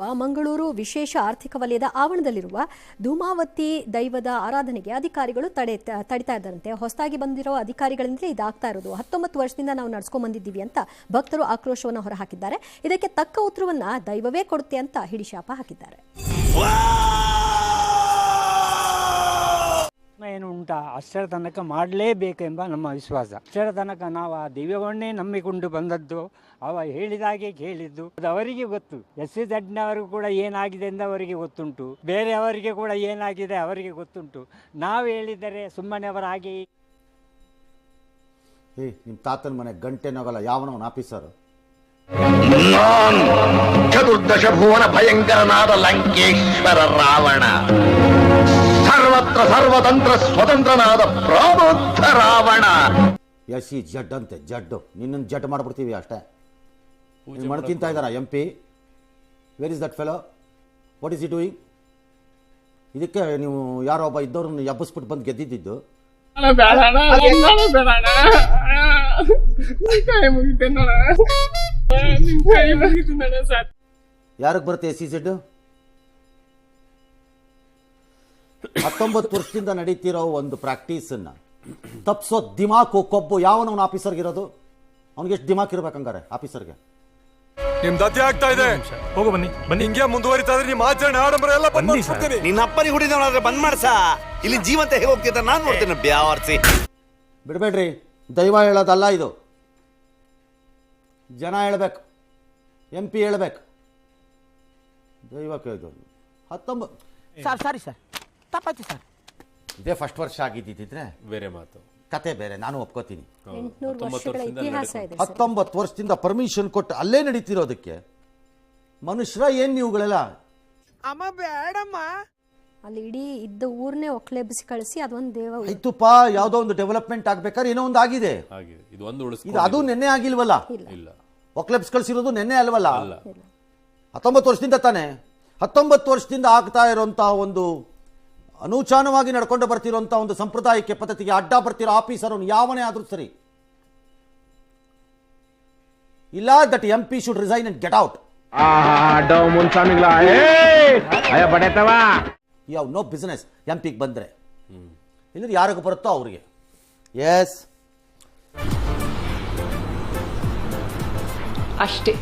ಮಂಗಳೂರು ವಿಶೇಷ ಆರ್ಥಿಕ ವಲಯದ ಆವರಣದಲ್ಲಿರುವ ಧೂಮಾವತಿ ದೈವದ ಆರಾಧನೆಗೆ ಅಧಿಕಾರಿಗಳು ತಡೆ ತಡಿತಾ ಇದ್ದಾರಂತೆ. ಹೊಸದಾಗಿ ಬಂದಿರೋ ಅಧಿಕಾರಿಗಳಿಂದಲೇ ಇದಾಗ್ತಾ ಇರೋದು. ಹತ್ತೊಂಬತ್ತು ವರ್ಷದಿಂದ ನಾವು ನಡ್ಸ್ಕೊಂಡ್ ಬಂದಿದ್ದೀವಿ ಅಂತ ಭಕ್ತರು ಆಕ್ರೋಶವನ್ನು ಹೊರಹಾಕಿದ್ದಾರೆ. ಇದಕ್ಕೆ ತಕ್ಕ ಉತ್ತರವನ್ನ ದೈವವೇ ಕೊಡುತ್ತೆ ಅಂತ ಹಿಡಿಶಾಪ ಹಾಕಿದ್ದಾರೆ. ಉಂಟಾ ಅಷ್ಟರ ತನಕ ಮಾಡಲೇಬೇಕೆಂಬ ನಮ್ಮ ವಿಶ್ವಾಸ. ಅಷ್ಟರ ತನಕ ನಾವು ಆ ದಿವ್ಯವನ್ನೇ ನಂಬಿಕೊಂಡು ಬಂದದ್ದು ಅವ ಹೇಳಿದಾಗೆ ಕೇಳಿದ್ದು. ಅದು ಅವರಿಗೆ ಗೊತ್ತು. ಎಸ್ ಸಿ ಜಡ್ನವರು ಕೂಡ ಏನಾಗಿದೆ ಎಂದು ಅವರಿಗೆ ಗೊತ್ತುಂಟು. ಬೇರೆಯವರಿಗೆ ಕೂಡ ಏನಾಗಿದೆ ಅವರಿಗೆ ಗೊತ್ತುಂಟು. ನಾವು ಹೇಳಿದರೆ ಸುಮ್ಮನೆ ಅವರ ಹಾಗೆ ಏ ನಿಮ್ಮ ತಾತನ ಮನೆ ಗಂಟೆ ನಗಲ್ಲ ಯಾವನವನ ಆಫೀಸರ್? ನಾನ್ ಚತುರ್ದಶ ಭುವನ ಭಯಂಕರನಾದ ಲಂಕೇಶ್ವರ ರಾವಣ. ಸರ್ವತ್ರ ಸರ್ವತಂತ್ರ ಸ್ವತಂತ್ರನಾದ ಪ್ರಬುದ್ಧ ರಾವಣ. ಎಸ್ ಸಿ ಜಡ್ ಅಂತೆ ಜಡ್ಡು. ನಿನ್ನನ್ನು ಜಡ್ ಮಾಡ್ಬಿಡ್ತೀವಿ ಅಷ್ಟೇ. ನೀನು ಮಣ್ಣು ತಿಂತಾ ಇದ್ದಾರಾ M P? Where is that fellow what is he doing ಇದಕ್ಕೆ ನೀವು ಯಾರೋ ಒಬ್ಬ ಇದ್ದವ್ರನ್ನ ಎಬ್ಬಿಸ್ಬಿಟ್ಟು ಬಂದು ಗೆದ್ದಿದ್ದು. ಯಾರಿಗೆ ಬರುತ್ತೆ ಎಸ್ ಸಿ ಜಡ್ ಹತ್ತೊಂಬತ್ತು ವರ್ಷದಿಂದ ನಡೀತಿರೋ ಒಂದು ಪ್ರಾಕ್ಟೀಸನ್ನು ತಪ್ಸೋ ದಿಮಾಕು ಕೊಬ್ಬು ಯಾವನವನ ಆಫೀಸರ್ಗೆ ಇರೋದು? ಅವ್ನಿಗೆ ಎಷ್ಟು ದಿಮಾಕ್ ಇರ್ಬೇಕು ಹಂಗಾರೆ ಆಫೀಸರ್ಗೆ? ನಿಮ್ ದತಿ ಆಗ್ತಾ ಇದೆ. ಹೋಗು ಬನ್ನಿ ಬನ್ನಿ. ಹಿಂಗೆ ಮುಂದುವರಿತಾ ಇದ್ರೆ ನಿಮ್ಮ ಆಚರಣೆ ಆಡಂಬರ ಎಲ್ಲ ಬಂದ್ ಬನ್ನಿ ಸರ್. ಮಾಡ್ಬಿಡ್ತೀನಿ. ನಿನ್ನ ಅಪ್ಪನಿಗೆ ಹುಡಿದವನಾದ್ರೆ ಬಂದ್ ಮಾಡ್ಸ ಇಲ್ಲಿ ಜೀವಂತ ಹೇಗೆ ಹೋಗ್ತಿದ್ದ ನಾನ್ ನೋಡ್ತೇನೆ ಬ್ಯಾವರ್ಸಿ ಬಿಡಬೇಡ್ರಿ ದೈವ ಹೇಳೋದಲ್ಲ ಇದು. ಜನ ಹೇಳ್ಬೇಕು ಎಂ ಪಿ ಹೇಳ್ಬೇಕು. ದೈವ ಕೇಳಿದ್ರು ಹತ್ತೊಂಬತ್ತು ಸರ್ ಸಾರಿ ಸರ್. ತಪ್ಪಾಯ್ತು ಸರ್. ಇದೇ ಫಸ್ಟ್ ವರ್ಷ ಆಗಿದ್ದಿದ್ರೆ ಬೇರೆ ಮಾತು. ಕತೆ ಬೇರೆ ನಾನು ಒಪ್ಕೋತೀನಿ. ಎಂಟುನೂರು ವರ್ಷಗಳ ಇತಿಹಾಸ ಇದೆ ಸರ್. ಹತ್ತೊಂಬತ್ತು ವರ್ಷದಿಂದ ಪರ್ಮಿಷನ್ ಕೊಟ್ಟು ಅಲ್ಲೇ ನಡೀತಿರೋದಕ್ಕೆ ಮನುಷ್ಯರ ಏನ್ ನೀವುಗಳೆಲ್ಲ? ಅಮ್ಮ ಬೇಡಮ್ಮ. ಅಲ್ಲಿ ಇಡೀ ಇದ್ದ ಊರ್ನೇ ಒಕ್ಲೆಬ್ಬಿಸಿ ಕಳಿಸಿ ಅದೊಂದು ದೇವ ಇತ್ತುಪ್ಪ ಯಾವುದೋ ಒಂದು ಡೆವಲಪ್ಮೆಂಟ್ ಆಗ್ಬೇಕಾದ್ರೆ ಏನೋ ಒಂದು ಆಗಿದೆ. ಆಗಿದೆ. ಇದು ಒಂದು ಇದು ಉಳಿಸ್ಕೊಂಡು ಅದು ನೆನ್ನೆ ಆಗಿಲ್ವಲ್ಲ? ಇಲ್ಲ. ಒಕ್ಲೆಬ್ಸ್ ಕಳಿಸಿರೋದು ನೆನ್ನೆ ಅಲ್ವಲ್ಲ? ಅಲ್ಲ ಹತ್ತೊಂಬತ್ತು ವರ್ಷದಿಂದ ತಾನೆ? ಹತ್ತೊಂಬತ್ತು ವರ್ಷದಿಂದ ಆಗ್ತಾ ಇರುವಂತ ಒಂದು ಅನೂಚಾನವಾಗಿ ನಡ್ಕೊಂಡು ಬರ್ತಿರುವಂತಹ ಒಂದು ಸಂಪ್ರದಾಯಕ್ಕೆ ಪದ್ಧತಿಗೆ ಅಡ್ಡ ಬರ್ತಿರೋ ಆಫೀಸರ್ ಯಾವನೇ ಆದ್ರೂ ಸರಿ. ಇಲ್ಲ that M P should resign and get out. ಯಾವ ನೋ ಬಿಸ್ನೆಸ್. ಎಂ ಪಿಗೆ ಬಂದ್ರೆ. ಇಲ್ಲದ್ರೆ ಯಾರಿಗೂ ಬರುತ್ತೋ ಅವ್ರಿಗೆ. ಎಸ್ ಅಷ್ಟೇ.